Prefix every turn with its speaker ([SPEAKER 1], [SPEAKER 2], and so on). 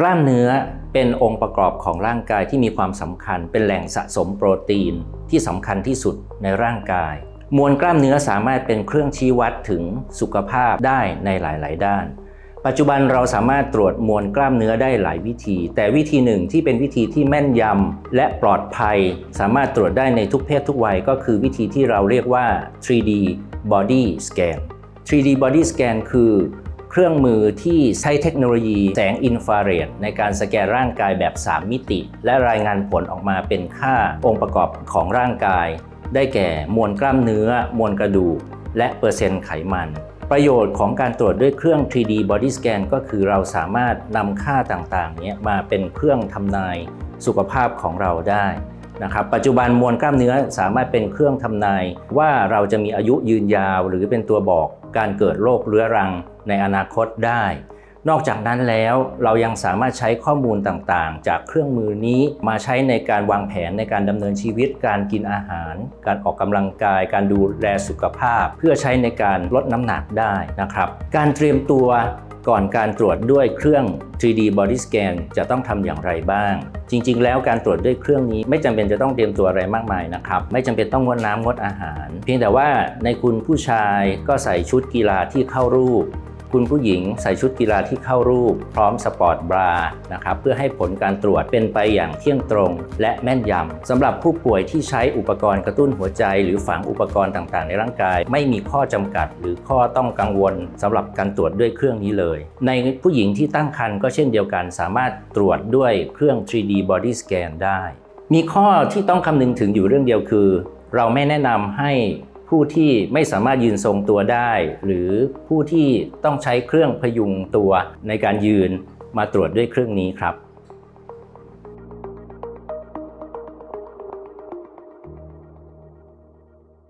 [SPEAKER 1] กล้ามเนื้อเป็นองค์ประกอบของร่างกายที่มีความสำคัญ เป็นแหล่งสะสมโปรตีนที่สำคัญที่สุดในร่างกาย มวลกล้ามเนื้อสามารถเป็นเครื่องชี้วัดถึงสุขภาพได้ในหลาย ๆ ด้าน ปัจจุบันเราสามารถตรวจมวลกล้ามเนื้อได้หลายวิธี แต่วิธีหนึ่งที่เป็นวิธีที่แม่นยำและปลอดภัย สามารถตรวจได้ในทุกเพศทุกวัยก็คือวิธีที่เราเรียกว่า 3D Body Scan 3D Body Scan คือ เครื่องมือที่ใช้เทคโนโลยีแสงอินฟราเรดในการสแกนร่างกายแบบ 3 มิติ และรายงานผลออกมาเป็นค่าองค์ประกอบของร่างกาย ได้แก่มวลกล้ามเนื้อ มวลกระดูก และเปอร์เซ็นต์ไขมันประโยชน์ของการตรวจด้วยเครื่อง 3D Body Scan ก็คือเราสามารถนำค่าต่างๆ นี้มาเป็นเครื่องทำนายสุขภาพของเราได้ นะครับปัจจุบันมวลกล้ามเนื้อสามารถเป็นเครื่องทำนาย ว่าเราจะมีอายุยืนยาว หรือเป็นตัวบอกการเกิดโรคเรื้อรังในอนาคตได้ นอกจากนั้นแล้วเรายังสามารถใช้ข้อมูลต่างๆ จากเครื่องมือนี้มาใช้ในการวางแผนในการดำเนินชีวิต การกินอาหาร การออกกำลังกาย การดูแลสุขภาพ เพื่อใช้ในการลดน้ำหนักได้นะครับ การเตรียมตัว ก่อนการตรวจด้วยเครื่อง 3D Body Scan จะต้องทำอย่างไรบ้าง จริง ๆ แล้วการตรวจด้วยเครื่องนี้ไม่จำเป็นจะต้องเตรียมตัวอะไรมากมายนะครับ ไม่จำเป็นต้องงดน้ำงดอาหาร เพียงแต่ว่าในคุณผู้ชายก็ใส่ชุดกีฬาที่เข้ารูป คุณผู้หญิงใส่ชุดกีฬาที่เข้ารูป พร้อมสปอร์ตบรานะครับเพื่อให้ผลการตรวจเป็นไปอย่างเที่ยงตรง และแม่นยำสำหรับผู้ป่วยที่ใช้อุปกรณ์กระตุ้นหัวใจ หรือฝังอุปกรณ์ต่างๆ ในร่างกาย ไม่มีข้อจำกัด หรือข้อต้องกังวลสำหรับการตรวจด้วยเครื่องนี้เลย ในผู้หญิงที่ตั้งครรภ์ก็เช่นเดียวกัน สามารถตรวจด้วยเครื่อง 3D Body Scan ได้ มีข้อที่ต้องคำนึงถึงอยู่เรื่องเดียวคือ เราไม่แนะนำให้ ผู้ที่ไม่สามารถยืนทรงตัวได้ หรือผู้ที่ต้องใช้เครื่องพยุงตัวในการยืนมาตรวจด้วยเครื่องนี้ครับ